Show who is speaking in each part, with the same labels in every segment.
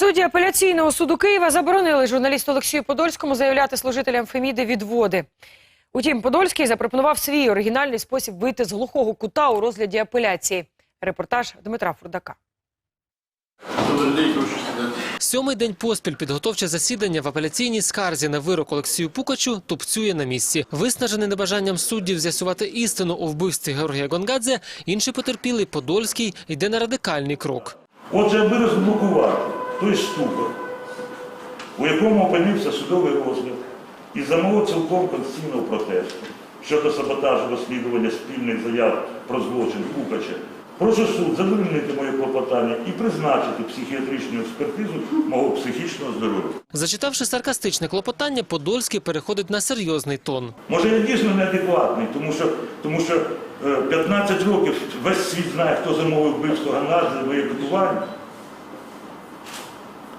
Speaker 1: Судді апеляційного суду Києва заборонили журналісту Олексію Подольському заявляти служителям Феміди відводи. Утім, Подольський запропонував свій оригінальний спосіб вийти з глухого кута у розгляді апеляції. Репортаж Дмитра Фурдака.
Speaker 2: Сьомий день поспіль підготовче засідання в апеляційній скарзі на вирок Олексію Пукачу тупцює на місці. Виснажений небажанням суддів з'ясувати істину у вбивстві Георгія Гонгадзе, інший потерпілий Подольський йде на радикальний крок.
Speaker 3: Отже, аби розблокувати той ступор, у якому опинився судовий розгляд, і замовив цілком конституційного протесту щодо саботажу розслідування спільних заяв про злочин Пукача, прошу суд задовольнити моє клопотання і призначити психіатричну експертизу мого психічного здоров'я.
Speaker 2: Зачитавши саркастичне клопотання, Подольський переходить на серйозний тон.
Speaker 3: Може, я дійсно неадекватний, тому що, тому що е, 15 років весь світ знає, хто замовив вбивство Ганадзе, боєкотування.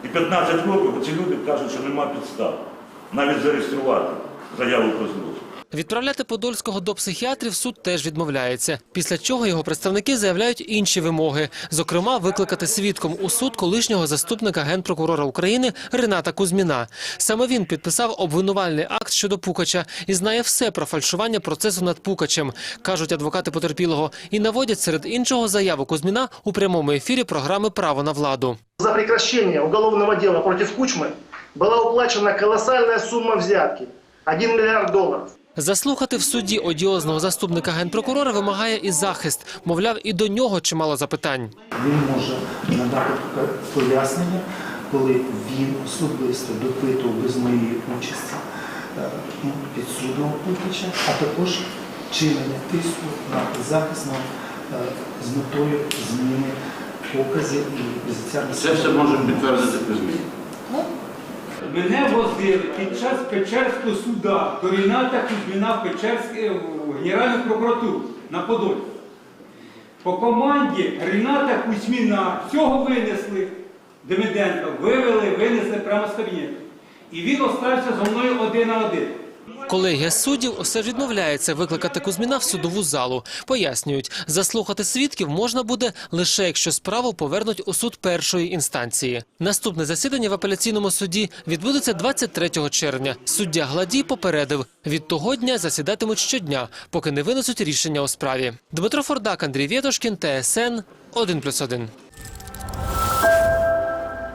Speaker 3: І 15 років ці люди кажуть, що нема підстав навіть зареєструвати заяву про злочин.
Speaker 2: Відправляти Подольського до психіатрів суд теж відмовляється. Після чого його представники заявляють інші вимоги, зокрема, викликати свідком у суд колишнього заступника генпрокурора України Рената Кузьміна. Саме він підписав обвинувальний акт щодо Пукача і знає все про фальшування процесу над Пукачем, кажуть адвокати потерпілого, і наводять серед іншого заяву Кузьміна у прямому ефірі програми Право на владу.
Speaker 4: За прекращение уголовного дела против Кучмы была уплачена колоссальная сумма взятки – 1 миллиард долларов.
Speaker 2: Заслухати в суді одіозного заступника генпрокурора вимагає і захист. Мовляв, і до нього чимало запитань.
Speaker 5: Він може надати пояснення, коли він особисто допитував без моєї участі е, ну, підсудного Путича, а також чинення тиску на захисного е, з метою зміни показів і позиціарних
Speaker 6: Це все можемо підтвердити при зміні.
Speaker 7: Мене возили під час Печерського суда до Ріната Кузьміна в Печерське Генеральну прокуратуру на Подолі. По команді Ріната Кузьміна всього винесли, Демиденка, вивели, винесли прямо з кабінету. І він остався зі мною один на один.
Speaker 2: Колегія суддів усе ж відмовляється викликати Кузьміна в судову залу. Пояснюють, заслухати свідків можна буде лише якщо справу повернуть у суд першої інстанції. Наступне засідання в апеляційному суді відбудеться 23 червня. Суддя Гладій попередив, від того дня засідатимуть щодня, поки не винесуть рішення у справі. Дмитро Фордак, Андрій Вєтошкін, ТСН 1+,1.